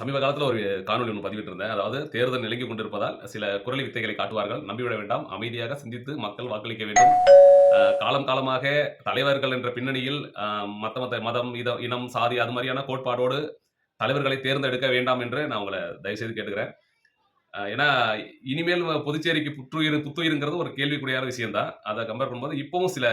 சமீப காலத்தில் ஒரு காணொலி ஒன்று பதிவிட்டிருந்தேன். அதாவது தேர்தல் நிலங்கி கொண்டிருப்பதால் சில குரலி வித்தைகளை காட்டுவார்கள். நம்பிவிட வேண்டாம். அமைதியாக சிந்தித்து மக்கள் வாக்களிக்க வேண்டும். காலம் காலமாக தலைவர்கள் என்ற பின்னணியில் மத்த மத்த மதம், இத இனம், சாதி அது மாதிரியான கோட்பாடோடு தலைவர்களை தேர்ந்தெடுக்க வேண்டாம் என்று நான் உங்களை தயவுசெய்து கேட்டுக்கிறேன். ஏன்னா, இனிமேல் புதுச்சேரிக்கு புற்றுயிர் புத்துயிருங்கிறது ஒரு கேள்விக்குறியான விஷயம் தான். கம்பேர் பண்ணும்போது இப்பவும் சில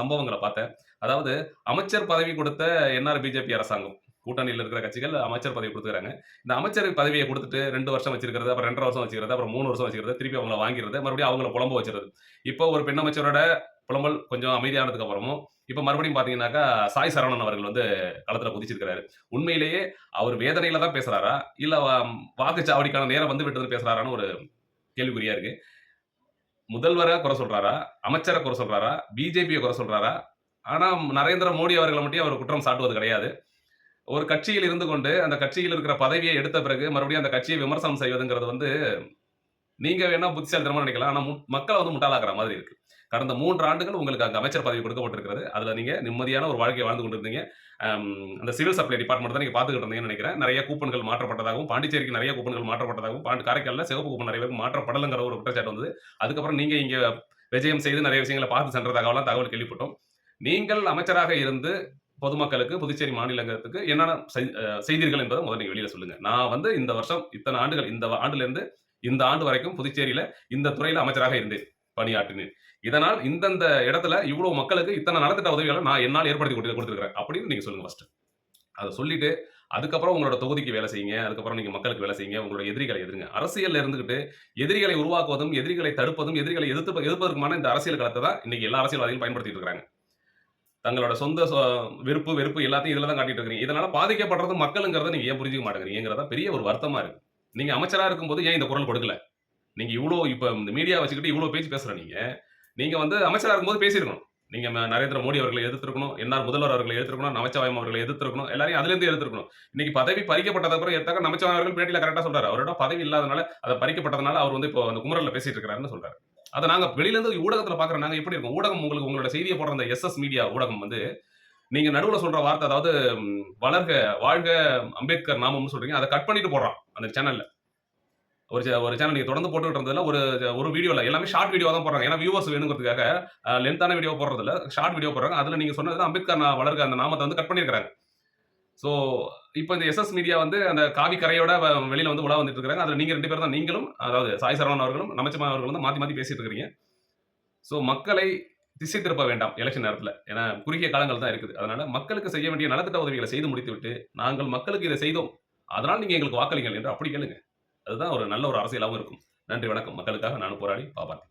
சம்பவங்களை பார்த்தேன். அதாவது அமைச்சர் பதவி கொடுத்த என்ஆர் பிஜேபி அரசாங்கம். கூட்டணியில் இருக்கிற கட்சிகள் அமைச்சர் பதவி கொடுத்துக்கிறாங்க இந்த அமைச்சர் பதவியை கொடுத்துட்டு ரெண்டு வருஷம் வச்சிருக்கிறது, அப்புறம் 2 1/2 வருஷம் வச்சிருக்கிறது, அப்புறம் மூணு வருஷம் வச்சிருக்கிறது, திருப்பி அவங்கள வாங்கிறது, மறுபடியும் அவங்கள புலம்ப வச்சிருது இப்போ ஒரு பெண் அமைச்சரோட புலம்பல் கொஞ்சம் அமைதியானதுக்கு அப்புறமும், இப்ப மறுபடியும் பார்த்தீங்கன்னாக்கா, சாய் சரவணன் அவர்கள் வந்து களத்துல குதிச்சிருக்கிறாரு. உண்மையிலேயே அவர் வேதனையில தான் பேசுறாரா? இல்ல வாக்குச்சாவடிக்கான நேரம் வந்து விட்டு பேசுறாரான்னு ஒரு கேள்விக்குறியா இருக்கு. முதல்வரை குறை சொல்றாரா? அமைச்சரை குறை சொல்றாரா? பிஜேபியை குறை சொல்றாரா? ஆனா நரேந்திர மோடி அவர்களை மட்டும் அவர் குற்றம் சாட்டுவது கிடையாது. ஒரு கட்சியில் இருந்து கொண்டு, அந்த கட்சியில் இருக்கிற பதவியை எடுத்த பிறகு மறுபடியும் அந்த கட்சியை விமர்சனம் செய்வதுங்கிறது வந்து, நீங்க வேணா புத்திசாலித்தனமா நினைக்கலாம். ஆனா மக்களை வந்து முட்டாளாக்குற மாதிரி இருக்கு. கடந்த மூன்று ஆண்டுகள் உங்களுக்கு அங்கே அமைச்சர் பதவி கொடுக்கப்பட்டிருக்கிறது. அதில் நீங்கள் நிம்மதியான ஒரு வாழ்க்கைய வாழ்ந்து கொண்டிருந்தீங்க. அந்த சிவில் சப்ளை டிபார்ட்மெண்ட் தான் நீங்கள் பார்த்துக்கிட்டு இருந்தீங்கன்னு நினைக்கிறேன் நிறைய கூப்பன்கள் மாற்றப்பட்டதாகவும், பாண்டிச்சேரிக்கு நிறைய கூப்பன்கள் மாற்றப்பட்டதாகவும், பாண்டி காரைக்காலில் சிவப்பு கூப்பன் நிறைய பேருக்கு மாற்றப்படலைங்கிற ஒரு குற்றச்சாட்டு வந்தது. அதுக்கப்புறம் நீங்கள் இங்கே விஜயம் செய்து நிறைய விஷயங்களை பார்த்து சென்றதாகலாம் தகவல் கேள்விப்பட்டோம். நீங்கள் அமைச்சராக இருந்து பொதுமக்களுக்கு, புதுச்சேரி மாநிலங்களுக்கு என்னென்ன செய் அ செய்தீர்கள் என்பத முதல்ல நீங்க வெளியில சொல்லுங்க. நான் வந்து இந்த வருஷம் இத்தனை ஆண்டுகள் இந்த ஆண்டுலேருந்து இந்த ஆண்டு வரைக்கும் புதுச்சேரியில இந்த துறையில அமைச்சராக இருந்தேன். பணியாற்றினேன். இதனால் இந்தந்த இடத்துல இவ்வளவு மக்களுக்கு இத்தனை நலத்திட்ட உதவிகளை நான் என்னால் ஏற்படுத்தி கொடுத்து கொடுத்துருக்குறேன் அப்படின்னு நீங்க சொல்லுங்க ஃபர்ஸ்ட். அதை சொல்லிட்டு, அதுக்கப்புறம் உங்களோட தொகுதிக்கு வேலை செய்யுங்க. அதுக்கப்புறம் நீங்க மக்களுக்கு வேலை செய்யுங்க. உங்களோட எதிரிகளை எதிருங்க. அரசியலில் இருந்துகிட்டு எதிரிகளை உருவாக்குவதும், எதிரிகளை தடுப்பதும், எதிரிகளை எதிர்த்து எதிர்ப்பதற்குமான இந்த அரசியல் களத்தை தான் இன்னைக்கு எல்லா அரசியல்வாதிகளும் பயன்படுத்திட்டு இருக்காங்க. தங்களோட சொந்த சொ விருப்பு, வெறுப்பு எல்லாத்தையும் இதில் தான் காட்டிட்டு இருக்கிறீங்க. இதனால பாதிக்கப்படுறது மக்களுங்கிறத நீங்க ஏன் புரிஞ்சுக்க மாட்டேங்கிறீங்கிறத தான் பெரிய ஒரு வருத்தமா இருக்கு. நீங்க அமைச்சரா இருக்கும்போது ஏன் இந்த குரல் கொடுக்கல? நீங்க இவ்வளோ இப்போ இந்த மீடியா வச்சுக்கிட்டு இவ்வளோ பேச்சு பேசுற நீங்க, நீங்க வந்து அமைச்சரா இருக்கும்போது பேசியிருக்கணும். நீங்க நரேந்திர மோடி அவர்களை எதிர்த்திருக்கணும். என்ஆர் முதல்வர் அவர்களை எதிர்த்திருக்கணும். நமச்சிவாயம் அவர்களை எதிர்த்திருக்கணும். எல்லாரையும் அதுலேருந்து எதிர்த்திருக்கணும். இன்னைக்கு பதவி பறிக்கப்பட்டதுக்கு அப்புறம் எடுத்தாக்க நமச்சிவாயம் அவர்கள் பேட்டியில் கரெக்டாக சொல்றாரு. அவரோட பதவி இல்லாதனால, அதை பறிக்கப்பட்டதனால அவர் வந்து இப்போ அந்த குமுறல்ல பேசிட்டு இருக்கிறாருன்னு சொல்றாரு. அத நாங்க வெளியிலேருந்து இருந்து ஊடகத்துல நாங்கள் எப்படி இருக்கோம்? ஊடகம் உங்களுக்கு உங்களோட செய்தியை போடுற அந்த எஸ்எஸ் மீடியா ஊடகம் வந்து, நீங்க நடுவுல சொல்ற வார்த்தை அதாவது வளர்க, வாழ்க அம்பேத்கர் நாமம்னு சொல்றீங்க. அதை கட் பண்ணிட்டு போடுறான் அந்த சேனல்ல. ஒரு ஒரு சேனல் நீங்க தொடர்ந்து போட்டுட்டு இருந்ததுல ஒரு ஒரு வீடியோல எல்லாமே ஷார்ட் வீடியோ தான் போடுறாங்க. ஏன்னா வியூவர்ஸ் வேணுங்கிறதுக்காக லென்த்தான வீடியோ போடுறதில்ல. ஷார்ட் வீடியோ போடுறாங்க. அதுல நீங்க சொன்னது அம்பேத்கர் நான் வளர்க்க அந்த நாமத்த வந்து கட் பண்ணியிருக்காங்க. ஸோ இப்போ இந்த எஸ்எஸ் மீடியா வந்து அந்த காவி கரையோட வ வந்து உலா வந்துட்டு இருக்காங்க. அதுல நீங்க 2 பேர் தான் நீங்களும், அதாவது சாய் சரவணன் அவர்களும், நமச்சிமா அவர்களும் வந்து மாற்றி மாற்றி பேசிட்டு இருக்கிறீங்க. ஸோ மக்களை திசை திருப்ப வேண்டாம் எலெக்ஷன் நேரத்தில் ஏன்னா குறுகிய காலங்கள் தான் இருக்குது. அதனால மக்களுக்கு செய்ய வேண்டிய நலத்திட்ட உதவிகளை செய்து முடித்துவிட்டு, நாங்கள் மக்களுக்கு இதை செய்தோம். அதனால் நீங்கள் எங்களுக்கு வாக்களிங்கள் என்று அப்படி கேளுங்க. அதுதான் ஒரு நல்ல ஒரு அரசியலாகவும் இருக்கும். நன்றி, வணக்கம். மக்களுக்காக நான் போராடி பாபாத்தி.